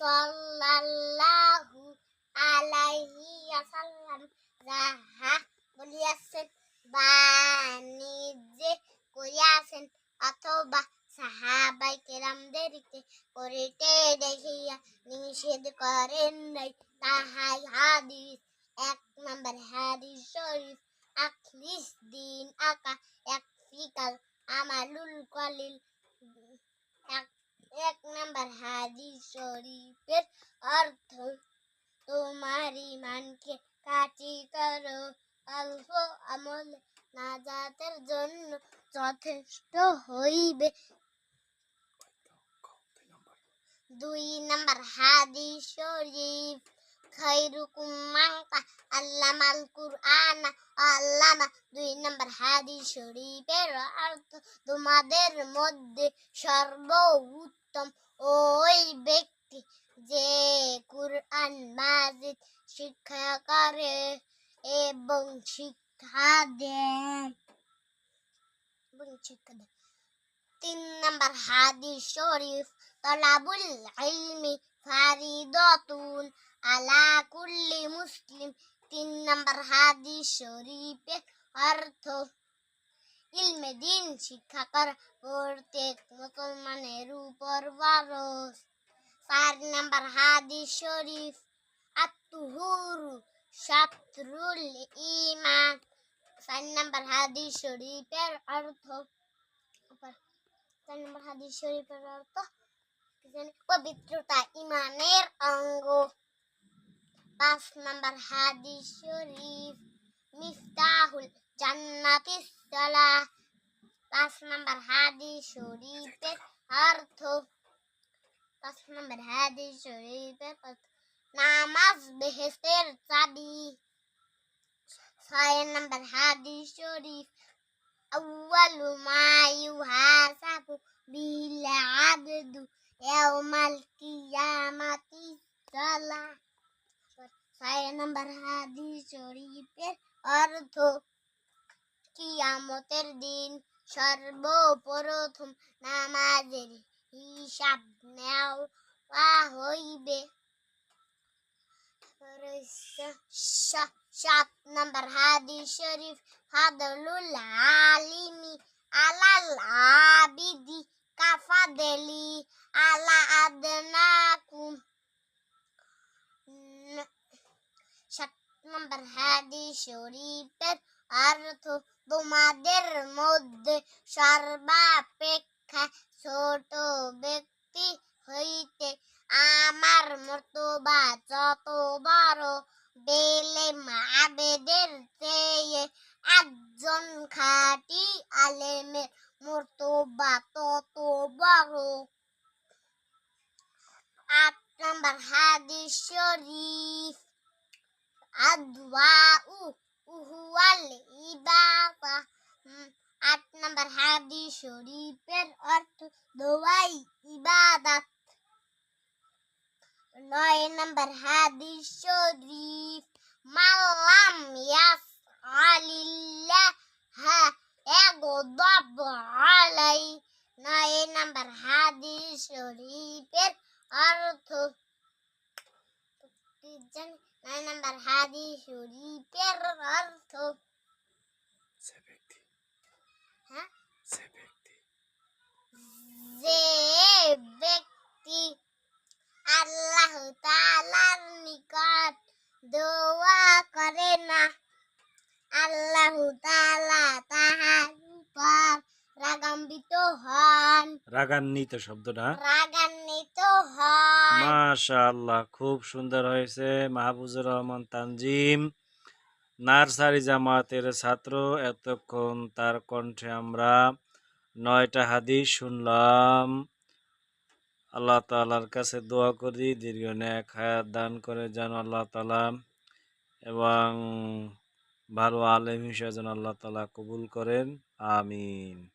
সাল্লাল্লাহু আলাইহি ওয়াসাল্লাম যাহা বলিয়াছেন বাণিজ্যে করিয়াছেন, অথবা সাহাবাই কেরামদেরকে করিতে দেখিয়া নিষেধ করেন নাই, তাহাই হাদিস। এক নম্বর হাদিস শরীফ, আখলিস দিন আকা, এক ফিকাল আমালুল কলিল এক নম্বর হাদিস শরীফের অর্থ তোমার ইমানকে কাটি করো। অল্প আমল নাজাতের জন্য যথেষ্ট হইবে। দুই নম্বর হাদিস শরীফ খৈরুকুম মাঙ্কা আল্লামাল কুরআন। আল্লামা, দুই নম্বর হাদিস শরীফের অর্থ, তোমাদের মধ্যে সর্বোত্তম ওই ব্যক্তি যে কুরআন, মাজিদ শিক্ষা করে এবং শিক্ষা দেয়। এবং শিক্ষা দেয়। তিন নম্বর হাদিস শরীফ, তলাবুল ইলমি ফারিদাতুন আলা কুল্লি মুসলিম। তিন নম্বর হাদিস শরীফের অর্থ ইলমে দিন শিক্ষা করা প্রত্যেক মুসলমানের উপর ফরজ চার নম্বর হাদিস শরীফ আত্মহুরু শাত্রুল ইমান চার নম্বর হাদিস শরীফের অর্থ চার নম্বর হাদিস শরীফের অর্থ? পবিত্রতা ইমানের অঙ্গ পাঁচ নম্বর হাদিস শরীফ মিফতাহুল জান্নাতিস সালাহ পাঁচ নম্বর হাদিস শরীফের অর্থ পাঁচ নম্বর হাদিস শরীফের অর্থ নামাজ বেহেস্তের চাবি ছয় নম্বর হাদিস শরীফ أول ما يحاسب به العبد يوم القيامة الصلاة ছয় নম্বর হাদিস শরীফের অর্থ কিয়ামতের দিন সর্বপ্রথম নামাজের হিসাব নেওয়া হইবে। সা- সাত নম্বর হাদিস শরীফ, ফাদলুল আলিমি আলাল আবিদি কাফাদেলি আলা আদনাকুম। ন- সাত নম্বর হাদিস শরীফের অর্থ তোমাদের মধ্যে সর্বাপেক্ষা ছোট ব্যক্তি হইতে আমার মর্তবা যত বড় বেলে আবেদের চেয়ে একজন খাঁটি আলেমের মর্তবা তত বড়। আট নম্বর হাদিস শরীফ। আদওয়াউ উহুয়াল ইবাদা আট নম্বর হাদিস শরীফের অর্থ দোয়াই ইবাদত নয় নম্বর হাদিস শরীফ মাল্লাম ইয়াস আলিল্লাহ এগদব আলাই নয় নম্বর হাদিস শরীফের অর্থ কি নয় নম্বর হাদিস শরীফের অর্থ সে ব্যক্তি। হ্যাঁ? সে ব্যক্তি। যে ব্যক্তি আল্লাহ তাআলার নিকট দোয়া করে না আল্লাহ তাআলা তাহার উপর রাগান্বিত হন। রাগান্বিত শব্দটা। রাগান্বিত মাশাআল্লাহ, খুব সুন্দর হয়েছে। মাহবুজুর রহমান তানজিম, নার্সারি জামাতের ছাত্র। এতক্ষণ তার কণ্ঠে আমরা নয়টা হাদিস শুনলাম। আল্লাহ তাআলার কাছে দোয়া করি, দীর্ঘ ন্যাক হায়াত দান করে যেন আল্লাহ তাআলা এবং ভালো আলেম হিসেবে যেন আল্লাহ তালা কবুল করেন। আমিন।